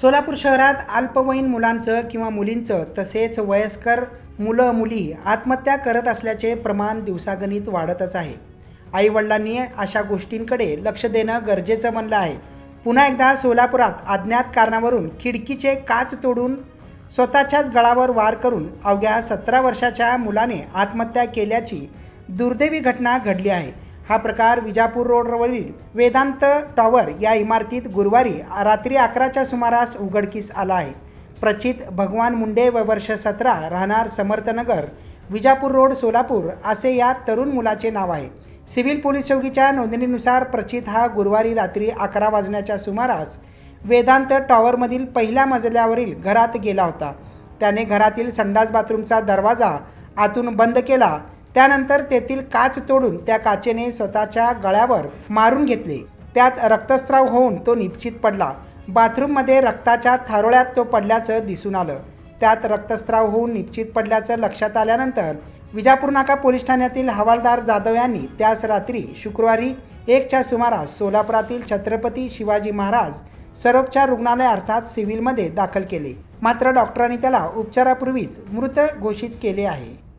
सोलापूर शहरात अल्पवयीन मुलांचं किंवा मुलींचं तसेच वयस्कर मुलं मुली आत्महत्या करत असल्याचे प्रमाण दिवसागणित वाढतच आहे. आईवडिलांनी अशा गोष्टींकडे लक्ष देणं गरजेचं बनलं आहे. पुन्हा एकदा सोलापुरात अज्ञात कारणावरून खिडकीचे काच तोडून स्वतःच्याच गळावर वार करून अवघ्या सतरा वर्षाच्या मुलाने आत्महत्या केल्याची दुर्दैवी घटना घडली आहे. हा प्रकार विजापूर रोडवरील वेदांत टॉवर या इमारतीत गुरुवारी रात्री अकराच्या सुमारास उघडकीस आला आहे. प्रचित भगवान मुंडे व वर्ष सतरा राहणार समर्थनगर विजापूर रोड सोलापूर असे या तरुण मुलाचे नाव आहे. सिव्हिल पोलीस चौकीच्या नोंदणीनुसार प्रचित हा गुरुवारी रात्री अकरा वाजण्याच्या सुमारास वेदांत टॉवरमधील पहिल्या मजल्यावरील घरात गेला होता. त्याने घरातील संडास बाथरूमचा दरवाजा आतून बंद केला त्यानंतर तेथील काच तोडून त्या काचेने स्वतःच्या गळ्यावर मारून घेतले. त्यात रक्तस्राव होऊन तो निश्चित पडला. बाथरूममध्ये रक्ताच्या थारोळ्यात तो पडल्याचं दिसून आलं. त्यात रक्तस्राव होऊन निश्चित पडल्याचं लक्षात आल्यानंतर विजापूर नाका पोलीस ठाण्यातील हवालदार जाधव यांनी त्याच रात्री शुक्रवारी एकच्या सुमारास सोलापुरातील छत्रपती शिवाजी महाराज सरोपचार रुग्णालय अर्थात सिव्हिलमध्ये दाखल केले. मात्र डॉक्टरांनी त्याला उपचारापूर्वीच मृत घोषित केले आहे.